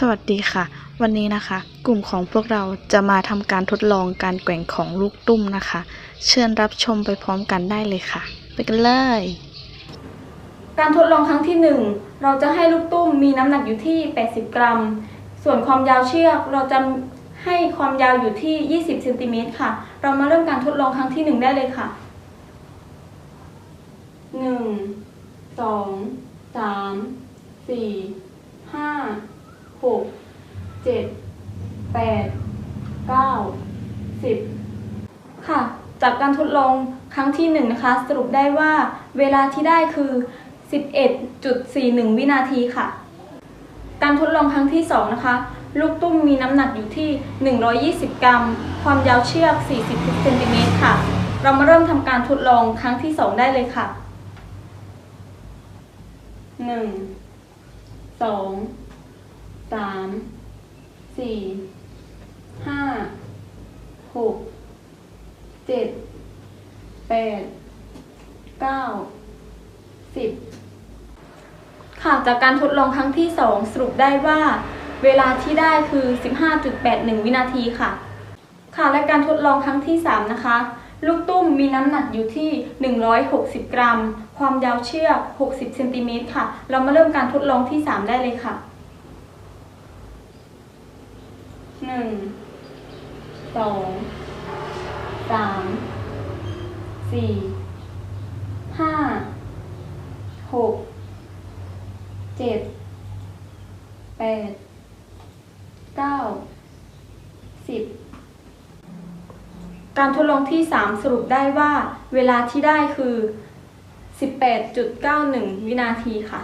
สวัสดีค่ะ วันนี้นะคะ กลุ่มของพวกเราจะมาทำการทดลองการแกว่งของลูกตุ้มนะคะ เชิญรับชมไปพร้อมกันได้เลยค่ะ ไปกันเลย การทดลองครั้งที่ 1 เราจะให้ลูกตุ้มมีน้ำหนักอยู่ที่ 80 กรัม ส่วนความยาวเชือกเราจะให้ความยาวอยู่ที่ 20เซนติเมตรค่ะ เรามาเริ่มการทดลองครั้งที่ 1 ได้เลยค่ะ 1 2 3 4 5 6 7 8 9 10ค่ะ จากการทดลองครั้งที่ 1 นะคะ สรุปได้ว่าเวลาที่ได้คือ 11.41 วินาทีค่ะ การทดลองครั้งที่ 2 นะคะ ลูกตุ้มมีน้ำหนักอยู่ที่ 120 กรัม ความยาวเชือก 40เซนติเมตรค่ะ เรามาเริ่มทำการทดลองครั้งที่ 2 ได้เลยค่ะ 1 2 3 4 5 6เจ็ดแปดเก้าสิบค่ะ จากการทดลองครั้งที่ 2 สรุปได้ว่า เวลาที่ได้คือ 15.81 วินาทีค่ะ ค่ะ และการทดลองครั้งที่ 3 นะคะ ลูกตุ้มมีน้ำหนักอยู่ที่ 160 กรัม ความยาวเชือก 60 เซนติเมตรค่ะ เรามาเริ่มการทดลองที่ 3 ได้เลยค่ะ 1 2สามสี่ห้าหกเจ็ดแปดเก้าสิบการทดลองที่ 3 สรุปได้ว่า เวลาที่ได้คือ 18.91 วินาทีค่ะ